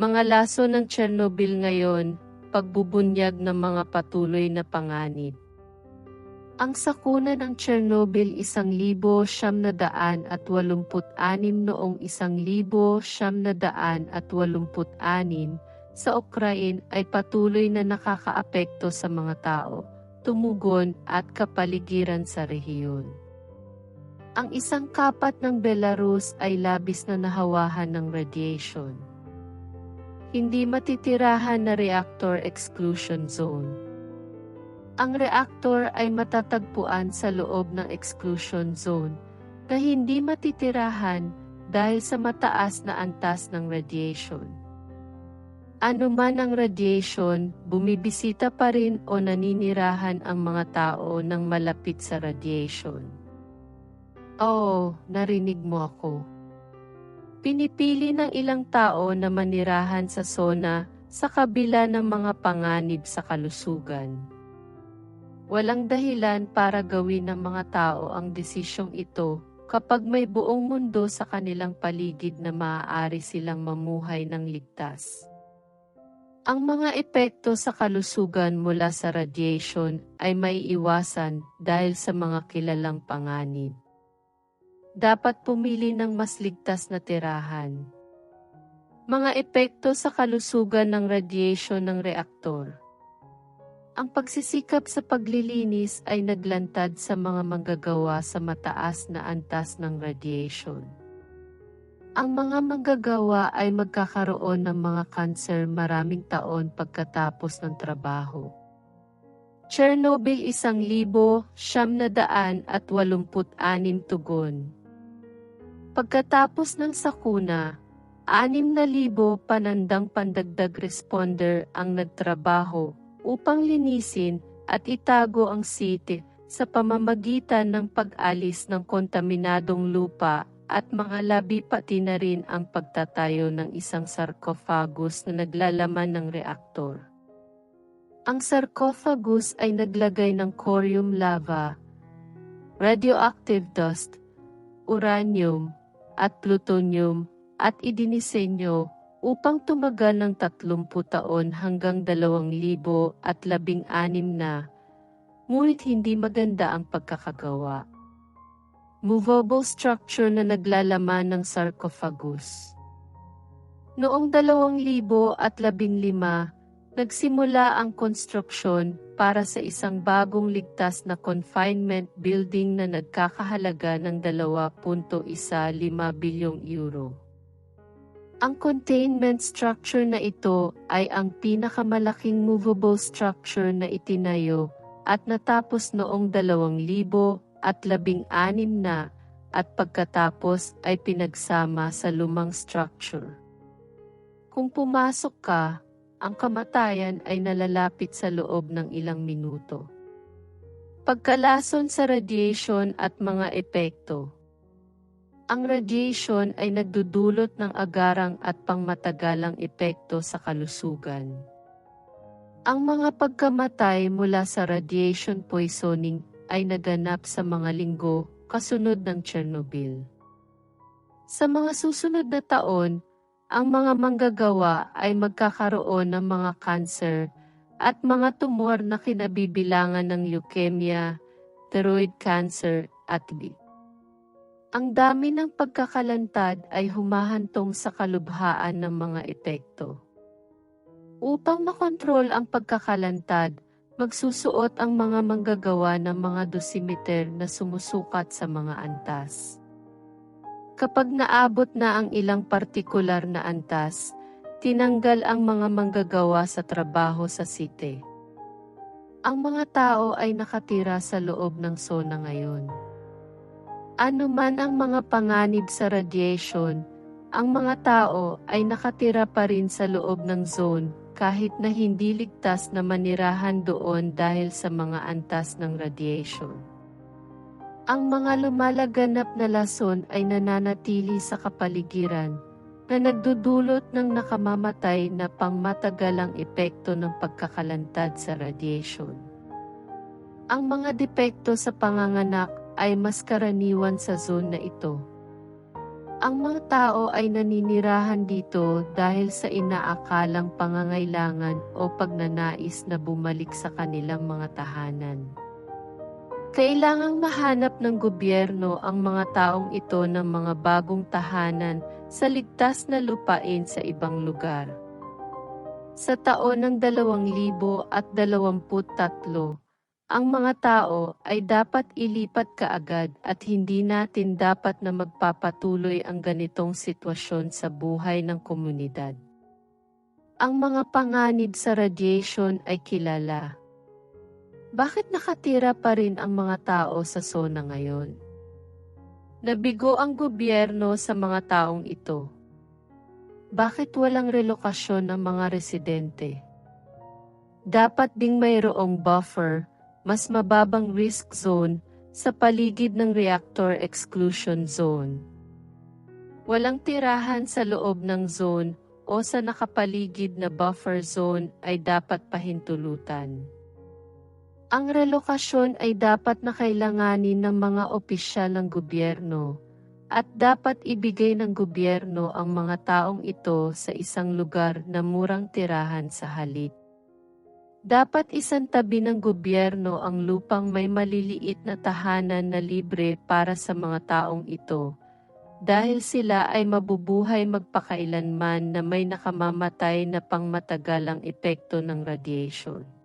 Mga laso ng Chernobyl ngayon, pagbubunyag ng mga patuloy na panganib. Ang sakuna ng Chernobyl isang libo siyam na daan at walumput anim noong isang libo siyam na daan at walumput anim sa Ukraine ay patuloy na nakakaapekto sa mga tao, tumugon at kapaligiran sa rehiyon. Ang isang kapat ng Belarus ay labis na nahawahan ng radiation. Hindi matitirahan na reactor exclusion zone. Ang reactor ay matatagpuan sa loob ng exclusion zone na hindi matitirahan dahil sa mataas na antas ng radiation. Ano man ang radiation, bumibisita pa rin o naninirahan ang mga tao ng malapit sa radiation. Oo, narinig mo ako. Pinipili ng ilang tao na manirahan sa zona sa kabila ng mga panganib sa kalusugan. Walang dahilan para gawin ng mga tao ang desisyong ito kapag may buong mundo sa kanilang paligid na maaari silang mamuhay ng ligtas. Ang mga epekto sa kalusugan mula sa radiation ay may iwasan dahil sa mga kilalang panganib dapat pumili ng mas ligtas na tirahan. Mga epekto sa kalusugan ng radiation ng reaktor. Ang pagsisikap sa paglilinis ay naglantad sa mga manggagawa sa mataas na antas ng radiation. Ang mga manggagawa ay magkakaroon ng mga kanser maraming taon pagkatapos ng trabaho. Chernobyl isang libo, siyam na daan at walumput anim tugon. Pagkatapos ng sakuna, 6,000 panandang pandagdag responder ang nagtrabaho upang linisin at itago ang city sa pamamagitan ng pag-alis ng kontaminadong lupa at mga labi pati na rin ang pagtatayo ng isang sarcophagus na naglalaman ng reaktor. Ang sarcophagus ay naglagay ng corium lava, radioactive dust, uranium, at plutonium at idinisenyo upang tumagal ng 30 taon hanggang 2016 na, ngunit hindi maganda ang pagkakagawa. Movable structure na naglalaman ng sarcophagus. Noong 2015, nagsimula ang konstruksyon para sa isang bagong ligtas na confinement building na nagkakahalaga ng 2.15 bilyong euro. Ang containment structure na ito ay ang pinakamalaking movable structure na itinayo at natapos noong 2016 na at pagkatapos ay pinagsama sa lumang structure. Kung pumasok ka, ang kamatayan ay nalalapit sa loob ng ilang minuto. Pagkalason sa radiation at mga epekto. Ang radiation ay nagdudulot ng agarang at pangmatagalang epekto sa kalusugan. Ang mga pagkamatay mula sa radiation poisoning ay naganap sa mga linggo kasunod ng Chernobyl. Sa mga susunod na taon, ang mga manggagawa ay magkakaroon ng mga cancer at mga tumor na kinabibilangan ng leukemia, thyroid cancer at B. Ang dami ng pagkakalantad ay humahantong sa kalubhaan ng mga epekto. Upang makontrol ang pagkakalantad, magsusuot ang mga manggagawa ng mga dosimeter na sumusukat sa mga antas. Kapag naabot na ang ilang partikular na antas, tinanggal ang mga manggagawa sa trabaho sa city. Ang mga tao ay nakatira sa loob ng zona ngayon. Ano man ang mga panganib sa radiation, ang mga tao ay nakatira pa rin sa loob ng zone kahit na hindi ligtas na manirahan doon dahil sa mga antas ng radiation. Ang mga lumalaganap na lason ay nananatili sa kapaligiran na nagdudulot ng nakamamatay na pangmatagalang epekto ng pagkakalantad sa radiation. Ang mga depekto sa panganganak ay mas karaniwan sa zone na ito. Ang mga tao ay naninirahan dito dahil sa inaakalang pangangailangan o pagnanais na bumalik sa kanilang mga tahanan. Kailangang mahanap ng gobyerno ang mga taong ito ng mga bagong tahanan sa ligtas na lupain sa ibang lugar. Sa taon ng 2023, ang mga tao ay dapat ilipat kaagad at hindi natin dapat na magpapatuloy ang ganitong sitwasyon sa buhay ng komunidad. Ang mga panganib sa radiation ay kilala. Bakit nakatira pa rin ang mga tao sa zona ngayon? Nabigo ang gobyerno sa mga taong ito. Bakit walang relokasyon ng mga residente? Dapat ding mayroong buffer mas mababang risk zone sa paligid ng reactor exclusion zone. Walang tirahan sa loob ng zone o sa nakapaligid na buffer zone ay dapat pahintulutan. Ang relokasyon ay dapat na kailanganin ng mga opisyal ng gobyerno at dapat ibigay ng gobyerno ang mga taong ito sa isang lugar na murang tirahan sa halip. Dapat isantabi ng gobyerno ang lupang may maliliit na tahanan na libre para sa mga taong ito, dahil sila ay mabubuhay magpakailanman na may nakamamatay na pangmatagalang epekto ng radiation.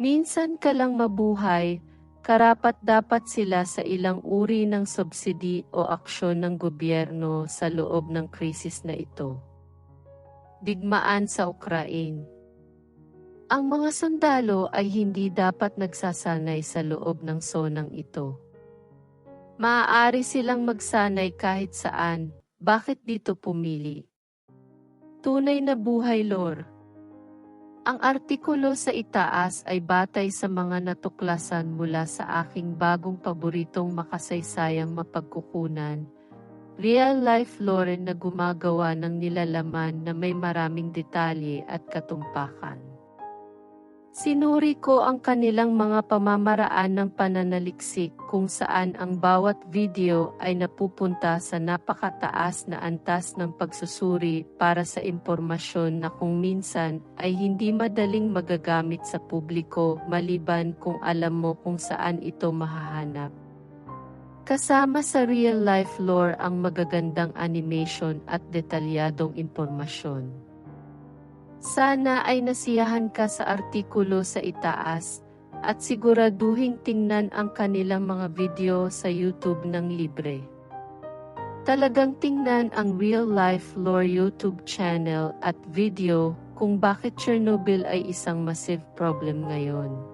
Minsan ka lang mabuhay, karapat dapat sila sa ilang uri ng subsidy o aksyon ng gobyerno sa loob ng krisis na ito. Digmaan sa Ukraine ang mga sundalo ay hindi dapat nagsasanay sa loob ng sonang ito. Maaari silang magsanay kahit saan, bakit dito pumili? Tunay na buhay lore. Ang artikulo sa itaas ay batay sa mga natuklasan mula sa aking bagong paboritong makasaysayang mapagkukunan, real-life lore na gumagawa ng nilalaman na may maraming detalye at katumpakan. Sinuri ko ang kanilang mga pamamaraan ng pananaliksik kung saan ang bawat video ay napupunta sa napakataas na antas ng pagsusuri para sa impormasyon na kung minsan ay hindi madaling magagamit sa publiko maliban kung alam mo kung saan ito mahahanap. Kasama sa real-life lore ang magagandang animation at detalyadong impormasyon. Sana ay nasiyahan ka sa artikulo sa itaas at siguraduhin tingnan ang kanilang mga video sa YouTube ng libre. Talagang tingnan ang Real Life Lore YouTube channel at video kung bakit Chernobyl ay isang massive problem ngayon.